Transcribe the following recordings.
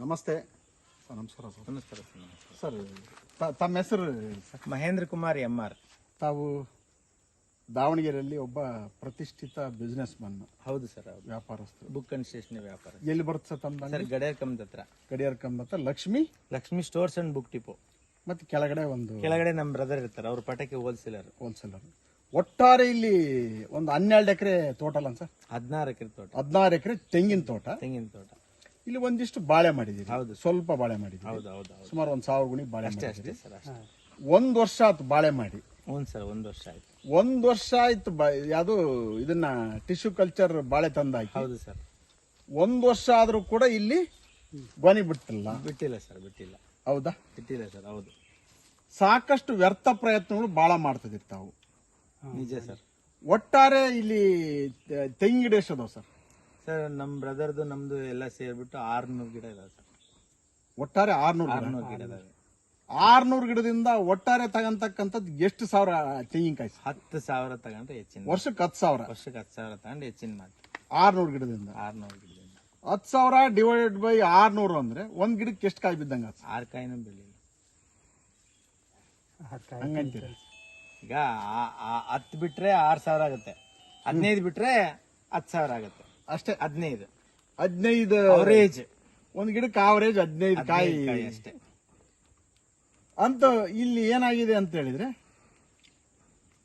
ನಮಸ್ತೆ. ಸರ್ ನಮಸ್ಕಾರ ಸರ್. ನಮಸ್ಕಾರ ಸರ್ ನಮಸ್ಕಾರ. ಸರ್ ತ- ತಮ್ಮ ಹೆಸರು ಹೇಳಿ sir? Mahendra Kumar M R. ತಾವು ದಾವಣಗೆರೆಯಲ್ಲಿ ಒಬ್ಬ ಪ್ರತಿಷ್ಠಿತ ಬಿಸ್ನೆಸ್ ಮನ್ ಹೌದು ಸರ್ ಹೌದು. ವ್ಯಾಪಾರಸ್ಥರು. ಬುಕ್ ಅಂಡ್ ಸ್ಟೇಷನರಿ ವ್ಯಾಪಾರ. ಎಲ್ಲಿ ಬರುತ್ತೆ ಸರ್ ತಮ್ಮ ಸರ್ ಗಡಿಯಾರ್ ಹತ್ರ ಹತ್ರ. ಗಡಿಯಾರ ಕಂಬತ್ತ Lakshmi? Lakshmi stores and book depot ಮತ್ತೆ ಕೆಳಗಡೆ ಒಂದು ಕೆಳಗಡೆ ನಮ್ಮ ಬ್ರದರ್ ಇರ್ತಾರೆ ಅವ್ರ ಪಟಾಕಿ ಹೋಲ್ಸೇಲರ್ ಹೋಲ್ಸೇಲರ್ ಒಟ್ಟಾರೆ ಇಲ್ಲಿ ಒಂದು ಹನ್ನೆರಡು ಎಕರೆ ತೋಟ ಅಲ್ಲ ಸರ್? ಹದಿನಾರು ಎಕರೆ ತೋಟ. ಹದಿನಾರು ಎಕರೆ ತೆಂಗಿನ ತೋಟ. ತೆಂಗಿನ ತೋಟ. ಇಲ್ಲಿ ಒಂದಿಷ್ಟು ಬಾಳೆ ಮಾಡಿದ್ದೀರಿ. ಹೌದು. ಸ್ವಲ್ಪ ಬಾಳೆ ಮಾಡಿದ್ದೀರಿ. ಹೌದು ಹೌದು ಹೌದು. ಸುಮಾರು ಒಂದು ಸಾವಿರ ಗುಣಿ ಬಾಳೆ ಅಷ್ಟೇ ಮಾಡಿದ್ದೀರಿ. ಅಷ್ಟೇ ಸರ್ ಅಷ್ಟೇ. ಒಂದು ವರ್ಷ ಆಯ್ತು ಬಾಳೆ ಮಾಡಿ. ಹ್ಞೂ ಸರ್ ಒಂದು ವರ್ಷ ಆಯ್ತು. ಒಂದ್ ವರ್ಷ ಆಯ್ತು ಯಾವ್ದು ಯಾವುದು ಇದನ್ನ ಟಿಶ್ಯೂ ಕಲ್ಚರ್ ಬಾಳೆ ತಂದಾಕಿ. ಹೌದು ಸರ್. ಒಂದ್ ವರ್ಷ ಆದ್ರೂ ಕೂಡ ಇಲ್ಲಿ ಗೊನಿ ಬಿಟ್ಟಿಲ್ಲ. ಬಿಟ್ಟಿಲ್ಲ ಸರ್ ಬಿಟ್ಟಿಲ್ಲ. ಹೌದಾ? ಬಿಟ್ಟಿಲ್ಲ ಸರ್ ಹೌದು. ಸಾಕಷ್ಟು ವ್ಯರ್ಥ ಪ್ರಯತ್ನಗಳು ಬಹಳ ಮಾಡ್ತಿದ್ದೀರಿ ತಾವು. ನಿಜ ಸರ್. ಒಟ್ಟಾರೆ ಇಲ್ಲಿ ತೆ- ತೆಂಗಿನ ಗಿಡ ಸರ್. ಸರ್ ನಮ್ಮ ಬ್ರದರ್ದು ನಮ್ದು ಎಲ್ಲ ಸೇರ್ಬಿಟ್ಟು ಆರ್ನೂರು ಗಿಡ ಇದಾವೆ ಸರ್ ಒಟ್ಟಾರೆ ಆರ್ನೂರು ಗಿಡ? ಆರ್ನೂರು ಗಿಡ ಇದಾವೆ. ಆರ್ನೂರು ಗಿಡದಿಂದ ಒಟ್ಟಾರೆ ತಗಂತಕ್ಕಂಥದ್ದು ಎಷ್ಟು ಸಾವಿರ ತೆಂಗಿನಕಾಯಿ ಸರ್? ಹತ್ತು ಸಾವಿರ ತಗೊಂಡ್ರೆ ಹೆಚ್ಚಿನ ವರ್ಷಕ್ಕೆ ಹತ್ತು ಸಾವಿರ? ವರ್ಷಕ್ಕೆ ಹತ್ತು ಸಾವಿರ ತಗೊಂಡು ಹೆಚ್ಚಿನ ಮಾತು. ಆರ್ನೂರು ಗಿಡದಿಂದ? ಆರ್ನೂರು ಗಿಡದಿಂದ. ಹತ್ತು ಸಾವಿರ ಡಿವೈಡೆಡ್ ಬೈ ಆರ್ನೂರು ಅಂದ್ರೆ ಒಂದ್ ಗಿಡಕ್ಕೆ ಎಷ್ಟು ಕಾಯಿ ಬಿದ್ದಂಗ ಆರ್? ಆರು ಕಾಯಿನೂ ಬೆಳಿಲ್ಲ. ಹಂಗಂತೀರ? ಈಗ ಆ- ಆ- ಹತ್ತು ಬಿಟ್ರೆ ಆರು ಸಾವಿರ ಆಗುತ್ತೆ. ಹದಿನೈದು ಬಿಟ್ರೆ ಹತ್ತು ಸಾವಿರ ಆಗುತ್ತೆ. ಅಷ್ಟೇ ಹದಿನೈದು. ಹದಿನೈದು. ಅವರೇಜ್ ಒಂದ್ ಗಿಡಕ್ಕೆ ಅವರೇಜ್ ಹದಿನೈದು ಕಾಯಿ. ಕಾಯಿ ಅಷ್ಟೇ. ಅಂತ ಇಲ್ಲಿ ಏನಾಗಿದೆ ಅಂತ ಹೇಳಿದ್ರೆ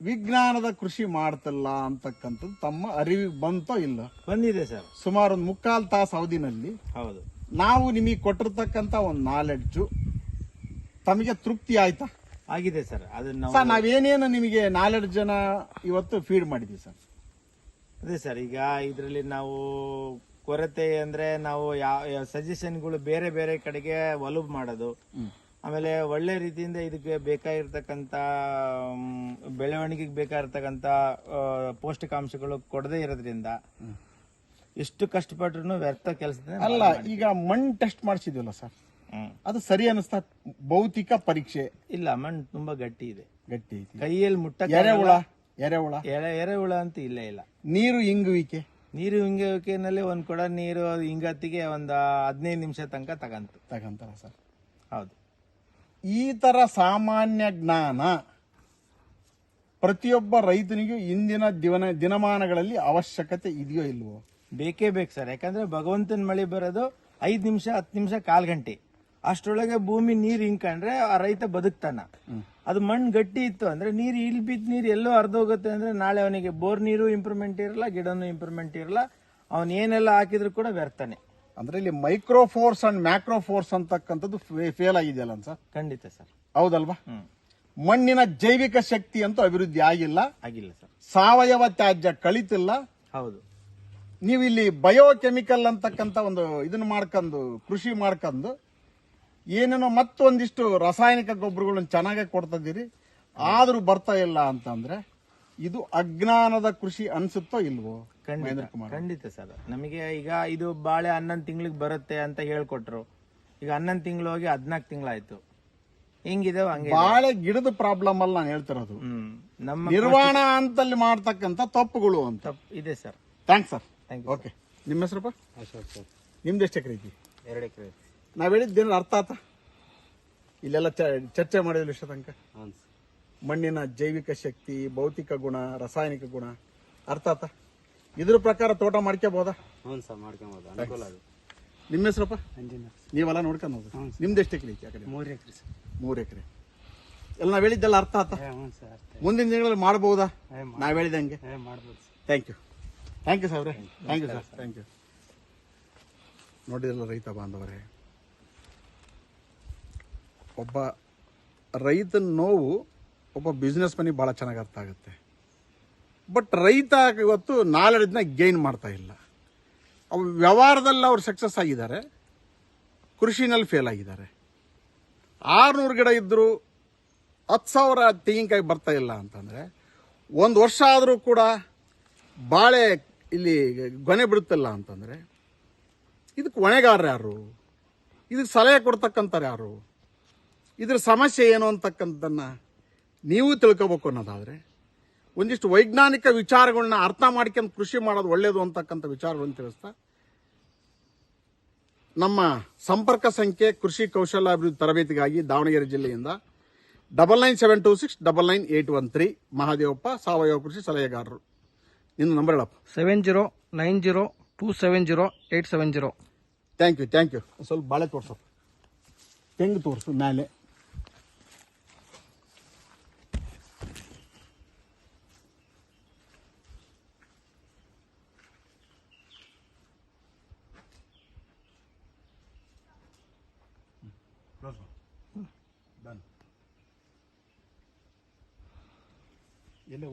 ವಿಜ್ಞಾನದ ಕೃಷಿ ಮಾಡ್ತಲ್ಲ ಅಂತಕ್ಕಂಥದ್ದು ತಮ್ಮ ಅರಿವಿಗೆ ಬಂತೋ ಇಲ್ಲ? ಬಂದಿದೆ ಸರ್. ಸುಮಾರು ಒಂದು ಮುಕ್ಕಾಲು ತಾಸು ಅವಧಿನಲ್ಲಿ ಹೌದು. ನಾವು ನಿಮಗೆ ಕೊಟ್ಟಿರ್ತಕ್ಕಂಥ ಒಂದು ನಾಲೆಡ್ಜು ತಮಗೆ ತೃಪ್ತಿ ಆಯ್ತಾ? ಆಗಿದೆ ಸರ್. ಅದನ್ನ ನಾವು ಸರ್ ನಾವೇನೇನು ನಿಮಗೆ ನಾಲೆಡ್ಜ್ ಜನ ಇವತ್ತು ಫೀಡ್ ಮಾಡಿದ್ವಿ ಸರ್? ಅದೇ ಸರ್ ಈಗ ಇದರಲ್ಲಿ ನಾವು ಕೊರತೆ ಅಂದ್ರೆ ನಾವು ಯಾವ ಸಜೆಷನ್ಗಳು ಬೇರೆ ಬೇರೆ ಕಡೆಗೆ ಒಲವು ಮಾಡೋದು. ಆಮೇಲೆ ಒಳ್ಳೆ ರೀತಿಯಿಂದ ಇದಕ್ಕೆ ಬೇಕಾಗಿರ್ತಕ್ಕಂಥ ಬೆಳವಣಿಗೆಗೆ ಬೇಕಾಗಿರ್ತಕ್ಕಂಥ ಪೌಷ್ಟಿಕಾಂಶಗಳು ಕೊಡದೇ ಇರೋದ್ರಿಂದ ಎಷ್ಟು ಕಷ್ಟಪಟ್ರು ವ್ಯರ್ಥ ಕೆಲಸ ಅಲ್ಲ ಈಗ ಮಣ್ಣು ಟೆಸ್ಟ್ ಮಾಡಿಸಿದ್ವಲ್ಲ ಸರ್? ಅದು ಸರಿ ಅನಿಸ್ತಾ ಭೌತಿಕ ಪರೀಕ್ಷೆ. ಇಲ್ಲ ಮಣ್ಣು ತುಂಬಾ ಗಟ್ಟಿ ಇದೆ. ಗಟ್ಟಿ ಕೈಯಲ್ಲಿ ಮುಟ್ಟ ಎರೆಹುಳ ಎರೆಹುಳ. ಎರೆ ಎರೆಹುಳ ಅಂತ ಇಲ್ಲೇ ಇಲ್ಲ. ನೀರು ಇಂಗುವಿಕೆ. ನೀರು ಇಂಗುವಿಕೆನಲ್ಲಿ ಒಂದು ಕೊಡ ನೀರು ಹಿಂಗತ್ತಿಗೆ ಒಂದ್ ಹದಿನೈದು ನಿಮಿಷ ತನಕ ತಗಂತು. ತಗಂತಾರ ಸರ್. ಹೌದು. ಈ ತರ ಸಾಮಾನ್ಯ ಜ್ಞಾನ ಪ್ರತಿಯೊಬ್ಬ ರೈತನಿಗೂ ಇಂದಿನ ದಿವನ ದಿನಮಾನಗಳಲ್ಲಿ ಅವಶ್ಯಕತೆ ಇದೆಯೋ ಇಲ್ವೋ? ಬೇಕೇ ಬೇಕು ಸರ್. ಯಾಕಂದ್ರೆ ಭಗವಂತನ ಮಳೆ ಬರೋದು ಐದು ನಿಮಿಷ ಹತ್ತು ನಿಮಿಷ ಕಾಲು ಗಂಟೆ ಅಷ್ಟರೊಳಗೆ ಭೂಮಿ ನೀರು ಹಿಂಕಂಡ್ರೆ ಆ ರೈತ ಬದುಕ್ತಾನ. ಅದು ಮಣ್ಣು ಗಟ್ಟಿ ಇತ್ತು. ಅಂದ್ರೆ ನೀರು ಇಲ್ಲಿ ಬಿದ್ದು ನೀರು ಎಲ್ಲೋ ಹೋಗುತ್ತೆ ಅಂದ್ರೆ ನಾಳೆ ಅವನಿಗೆ ಬೋರ್ ನೀರು ಇಂಪ್ರೂವ್ಮೆಂಟ್ ಇರಲ್ಲ ಗಿಡನೂ ಇಂಪ್ರೂವ್ಮೆಂಟ್ ಇರಲ್ಲ. ಅವನು ಏನೆಲ್ಲ ಹಾಕಿದ್ರು ಕೂಡ ವ್ಯರ್ಥನೆ. ಅಂದ್ರೆ ಇಲ್ಲಿ micro force and macro force ಅಂತಕ್ಕಂಥದ್ದು ಫೇಲ್ ಆಗಿದೆಯಲ್ಲ ಸರ್? ಖಂಡಿತ ಸರ್. ಹೌದಲ್ವಾ? ಮಣ್ಣಿನ ಜೈವಿಕ ಶಕ್ತಿ ಅಂತೂ ಅಭಿವೃದ್ಧಿ ಆಗಿಲ್ಲ. ಆಗಿಲ್ಲ ಸರ್. ಸಾವಯವ ತ್ಯಾಜ್ಯ ಕಳಿತಿಲ್ಲ. ಹೌದು. ನೀವು ಇಲ್ಲಿ ಬಯೋಕೆಮಿಕಲ್ ಅಂತಕ್ಕಂಥ ಒಂದು ಇದನ್ನ ಮಾಡ್ಕೊಂಡು ಕೃಷಿ ಮಾಡ್ಕೊಂಡು ಏನೇನೋ ಮತ್ತೊಂದಿಷ್ಟು ರಾಸಾಯನಿಕ ಗೊಬ್ಬರಗಳನ್ನ ಚೆನ್ನಾಗಿ ಕೊಡ್ತಿದ್ದೀರಿ ಆದರೂ ಬರ್ತಾ ಇಲ್ಲ ಅಂತಂದ್ರೆ ಇದು ಅಜ್ಞಾನದ ಕೃಷಿ ಅನ್ಸುತ್ತೋ ಇಲ್ವೋ? ಖಂಡಿತ ಮಹೇಂದ್ರ ಕುಮಾರ್ ಖಂಡಿತ ಸರ್. ನಮಗೆ ಈಗ ಇದು ಬಾಳೆ ಹನ್ನೊಂದು ತಿಂಗ್ಳಿಗೆ ಬರುತ್ತೆ ಅಂತ ಹೇಳ್ಕೊಟ್ರು. ಈಗ ಹನ್ನೊಂದು ತಿಂಗಳು ಹೋಗಿ ಹದಿನಾಲ್ಕು ತಿಂಗಳಾಯ್ತು. ಹೆಂಗಿದೆ ಹಂಗೆ ಇದೆ. ಬಾಳೆ ಗಿಡದ ಪ್ರಾಬ್ಲಮ್ ಅಲ್ಲಿ ನಾನು ಹೇಳ್ತಿರೋದು. ಹ್ಮ್. ನಮ್ಮ ನಿರ್ವಹಣಾ ಅಂತಲ್ಲಿ ಮಾಡ್ತಕ್ಕಂಥ ತಪ್ಪುಗಳು ಅಂತ. ತಪ್ಪು ಇದೆ sir. Thanks sir thank you okay ನಿಮ್ಮ ಹೆಸರಪ್ಪ? ಅಶೋಕ್ ಸರ್. ನಿಮ್ದು ಎಷ್ಟು ಎಕರೆ ಐತಿ? ಎರಡು ಎಕರೆ ನಾವ್ ಹೇಳಿದ್ದೇನು ಅರ್ಥ ಆತ. ಇಲ್ಲೆಲ್ಲ ಚರ್ಚೆ ಮಾಡಿದ್ರು ಇಷ್ಟ ತನಕ. ಮಣ್ಣಿನ ಜೈವಿಕ ಶಕ್ತಿ ಭೌತಿಕ ಗುಣ ರಾಸಾಯನಿಕ ಗುಣ ಅರ್ಥ ಆತ. ಇದ್ರ ಪ್ರಕಾರ ತೋಟ ಮಾಡ್ಕೋಬಹುದಾ ಹ್ಞೂ ಸರ್ ಮಾಡ್ಕೊಬೋದು ಅನುಕೂಲ ನಿಮ್ಮ ಹೆಸರಪ್ಪ? ನೀವೆಲ್ಲ ನೋಡ್ಕೊಂಡು ನಿಮ್ದು ಎಷ್ಟು ಎಕರೆ ಐತಿ ಆ ಕಡೆ? ಮೂರು ಎಕರೆ ಸರ್. ಮೂರು ಎಕರೆ. ಎಲ್ಲ ನಾವ್ ಹೇಳಿದ್ದೆಲ್ಲ ಅರ್ಥ ಆತ. ಹ್ಞೂ ಸರ್ ಮುಂದಿನ ದಿನಗಳಲ್ಲಿ ಮಾಡಬಹುದಾ ಏ, ನಾವ್ ಹೇಳಿದಂಗೆ ಮಾಡ್ಬೋದು thank you thank you sir thank you sir thank you ನೋಡಿದ್ರಲ್ಲ ರೈತ ಬಾಂಧವರೇ. ಒಬ್ಬ ರೈತನ ನೋವು ಒಬ್ಬ ಬಿಸ್ನೆಸ್ ಮನಿ ಭಾಳ ಚೆನ್ನಾಗಿ ಅರ್ಥ ಆಗುತ್ತೆ. ಬಟ್ ರೈತ ಇವತ್ತು ನಾಲೆಡ್ಜ್ನ ಗೇನ್ ಮಾಡ್ತಾ ಇಲ್ಲ. ಅವ ವ್ಯವಹಾರದಲ್ಲಿ ಅವ್ರು ಸಕ್ಸಸ್ ಆಗಿದ್ದಾರೆ. ಕೃಷಿನಲ್ಲಿ ಫೇಲ್ ಆಗಿದ್ದಾರೆ. ಆರುನೂರು ಗಿಡ ಇದ್ದರೂ ಹತ್ತು ಸಾವಿರ ತೆಂಗಿನಕಾಯಿ ಬರ್ತಾ ಇಲ್ಲ ಅಂತಂದರೆ, ಒಂದು ವರ್ಷ ಆದರೂ ಕೂಡ ಬಾಳೆ ಇಲ್ಲಿ ಗೊನೆ ಬಿಡುತ್ತಲ್ಲ ಅಂತಂದರೆ, ಇದಕ್ಕೆ ಹೊಣೆಗಾರರು ಯಾರು? ಇದಕ್ಕೆ ಸಲಹೆ ಕೊಡ್ತಕ್ಕಂಥವ್ರು ಯಾರು? ಇದ್ರ ಸಮಸ್ಯೆ ಏನು ಅಂತಕ್ಕಂಥದ್ದನ್ನು ನೀವು ತಿಳ್ಕೋಬೇಕು ಅನ್ನೋದಾದರೆ ಒಂದಿಷ್ಟು ವೈಜ್ಞಾನಿಕ ವಿಚಾರಗಳನ್ನ ಅರ್ಥ ಮಾಡ್ಕೊಂಡು ಕೃಷಿ ಮಾಡೋದು ಒಳ್ಳೆಯದು ಅಂತಕ್ಕಂಥ ವಿಚಾರಗಳನ್ನು ತಿಳಿಸ್ತಾ ನಮ್ಮ ಸಂಪರ್ಕ ಸಂಖ್ಯೆ ಕೃಷಿ ಕೌಶಲ್ಯಾಭಿವೃದ್ಧಿ ತರಬೇತಿಗಾಗಿ ದಾವಣಗೆರೆ ಜಿಲ್ಲೆಯಿಂದ double nine seven two six double nine eight one three Mahadevappa ಸಾವಯವ ಕೃಷಿ ಸಲಹೆಗಾರರು. ನಿನ್ನ ನಂಬರ್ ಹೇಳಪ್ಪ. Seven zero nine zero two seven zero eight seven zero. Thank you thank you ಸ್ವಲ್ಪ ಬಾಳೆ ತೋರಿಸಪ್ಪ. ತೆಂಗು ತೋರಿಸು ಮೇಲೆ. Yo le.